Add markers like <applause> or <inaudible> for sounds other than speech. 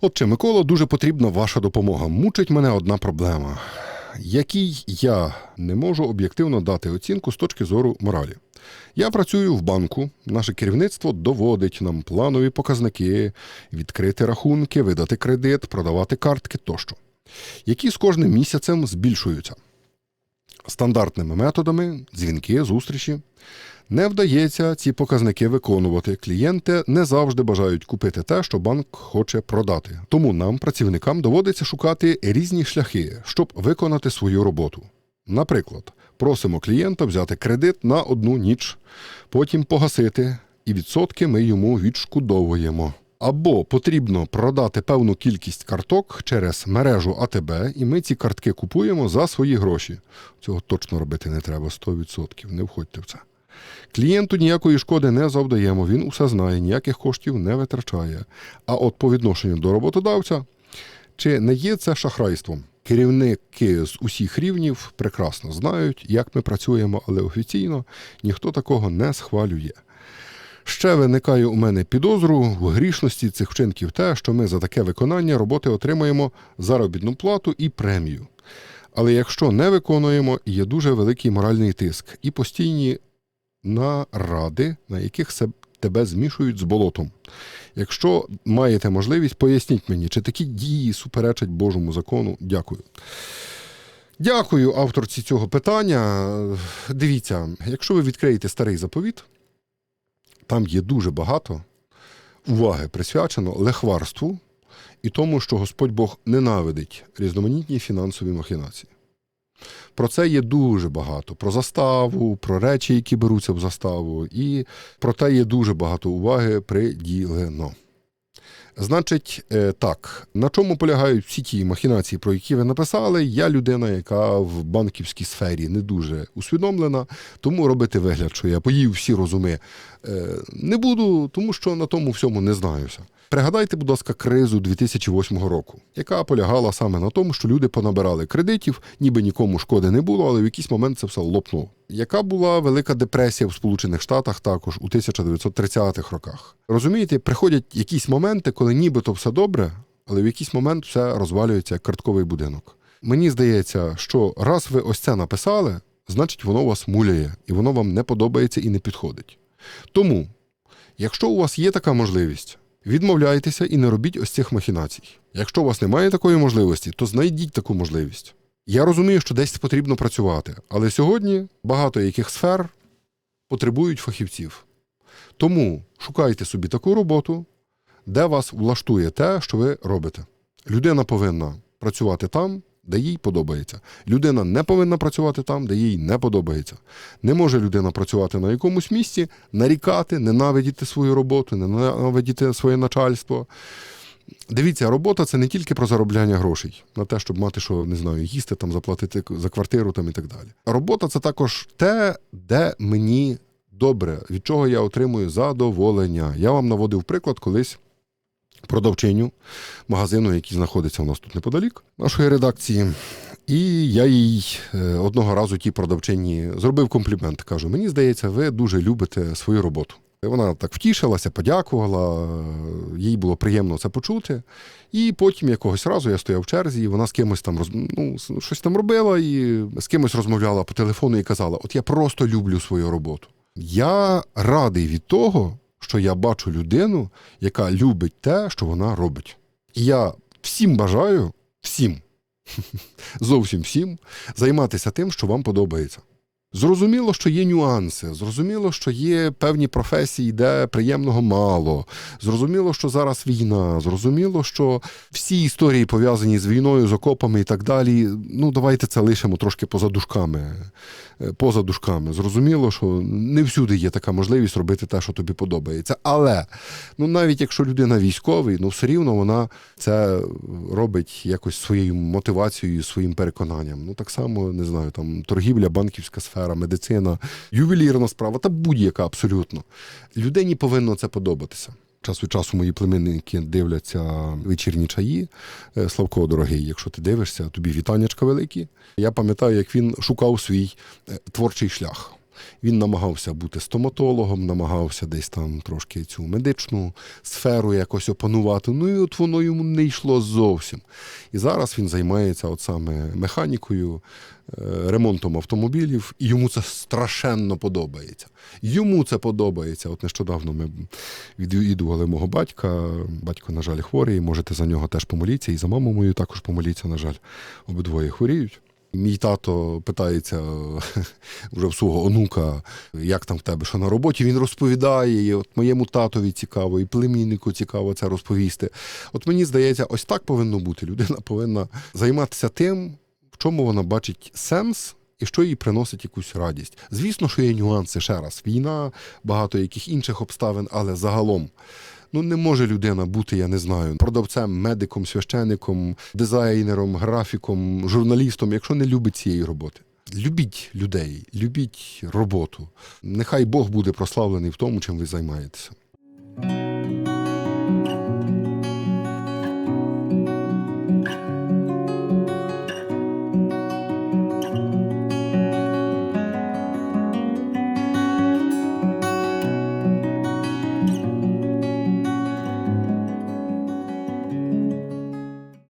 Отче, Микола, дуже потрібна ваша допомога. Мучить мене одна проблема, якій я не можу об'єктивно дати оцінку з точки зору моралі. Я працюю в банку, наше керівництво доводить нам планові показники, відкрити рахунки, видати кредит, продавати картки тощо, які з кожним місяцем збільшуються. Стандартними методами, дзвінки, зустрічі. Не вдається ці показники виконувати. Клієнти не завжди бажають купити те, що банк хоче продати. Тому нам, працівникам, доводиться шукати різні шляхи, щоб виконати свою роботу. Наприклад, просимо клієнта взяти кредит на одну ніч, потім погасити, і відсотки ми йому відшкодовуємо. Або потрібно продати певну кількість карток через мережу АТБ, і ми ці картки купуємо за свої гроші. Цього точно робити не треба 100%, не входьте в це. Клієнту ніякої шкоди не завдаємо, він усе знає, ніяких коштів не витрачає. А от по відношенню до роботодавця, чи не є це шахрайством? Керівники з усіх рівнів прекрасно знають, як ми працюємо, але офіційно ніхто такого не схвалює. Ще виникає у мене підозру в грішності цих вчинків те, що ми за таке виконання роботи отримаємо заробітну плату і премію. Але якщо не виконуємо, є дуже великий моральний тиск і постійні наради, на яких тебе змішують з болотом. Якщо маєте можливість, поясніть мені, чи такі дії суперечать Божому закону. Дякую. Дякую авторці цього питання. Дивіться, якщо ви відкриєте старий заповіт, там є дуже багато уваги присвячено лехварству і тому, що Господь Бог ненавидить різноманітні фінансові махінації. Про це є дуже багато. Про заставу, про речі, які беруться в заставу, і про те є дуже багато уваги приділено. Значить, е, так, на чому полягають всі ті махінації, про які ви написали? Я людина, яка в банківській сфері не дуже усвідомлена, тому робити вигляд, що я поїв всі розуми, е, не буду, тому що на тому всьому не знаюся. Пригадайте, будь ласка, кризу 2008 року, яка полягала саме на тому, що люди понабирали кредитів, ніби нікому шкоди не було, але в якийсь момент це все лопнуло. Яка була велика депресія в Сполучених Штатах також у 1930-х роках? Розумієте, приходять якісь моменти, коли нібито все добре, але в якийсь момент все розвалюється як картковий будинок. Мені здається, що раз ви ось це написали, значить воно вас муляє, і воно вам не подобається і не підходить. Тому, якщо у вас є така можливість, відмовляйтеся і не робіть ось цих махінацій. Якщо у вас немає такої можливості, то знайдіть таку можливість. Я розумію, що десь потрібно працювати, але сьогодні багато яких сфер потребують фахівців. Тому шукайте собі таку роботу, де вас влаштує те, що ви робите. Людина повинна працювати там, де їй подобається. Людина не повинна працювати там, де їй не подобається. Не може людина працювати на якомусь місці, нарікати, ненавидіти свою роботу, ненавидіти своє начальство. Дивіться, робота це не тільки про заробляння грошей на те, щоб мати, що не знаю, їсти там, заплатити за квартиру там і так далі. Робота це також те, де мені добре, від чого я отримую задоволення. Я вам наводив приклад колись. Продавчиню магазину, який знаходиться у нас тут неподалік нашої редакції. І я їй е, одного разу тій продавчині зробив комплімент. Кажу: мені здається, ви дуже любите свою роботу. Вона так втішилася, подякувала, їй було приємно це почути. І потім якогось разу я стояв в черзі, і вона з кимось там роз... ну, щось там робила, і з кимось розмовляла по телефону і казала: От я просто люблю свою роботу. Я радий від того, що я бачу людину, яка любить те, що вона робить. І я всім бажаю, всім, <laughs> зовсім всім, займатися тим, що вам подобається. Зрозуміло, що є нюанси, зрозуміло, що є певні професії, де приємного мало. Зрозуміло, що зараз війна, зрозуміло, що всі історії пов'язані з війною, з окопами і так далі. Ну, давайте це лишимо трошки поза дужками. е, Поза дужками. Зрозуміло, що не всюди є така можливість робити те, що тобі подобається. Але ну, навіть якщо людина військовий, ну все рівно вона це робить якось своєю мотивацією, своїм переконанням. Ну так само не знаю, там торгівля, банківська сфера, медицина, ювелірна справа та будь-яка абсолютно. Людині повинно це подобатися. Час від часу мої племенники дивляться вечірні чаї. Е, Славко, дорогий, якщо ти дивишся, тобі вітаннячка великі. Я пам'ятаю, як він шукав свій е, творчий шлях. Він намагався бути стоматологом, намагався десь там трошки цю медичну сферу якось опанувати. Ну і от воно йому не йшло зовсім. І зараз він займається от саме механікою, е, ремонтом автомобілів, і йому це страшенно подобається. Йому це подобається. От нещодавно ми відвідували мого батька. Батько, на жаль, хворий. Можете за нього теж помоліться, і за маму мою також помоліться, на жаль, обидвоє хворіють. Мій тато питається <laughs> вже в свого онука, як там в тебе, що на роботі. Він розповідає, і от моєму татові цікаво, і племіннику цікаво це розповісти. От мені здається, ось так повинно бути. Людина повинна займатися тим, в чому вона бачить сенс. І що їй приносить якусь радість. Звісно, що є нюанси ще раз. Війна, багато яких інших обставин, але загалом ну не може людина бути, я не знаю, продавцем, медиком, священником, дизайнером, графіком, журналістом, якщо не любить цієї роботи. Любіть людей, любіть роботу. Нехай Бог буде прославлений в тому, чим ви займаєтеся.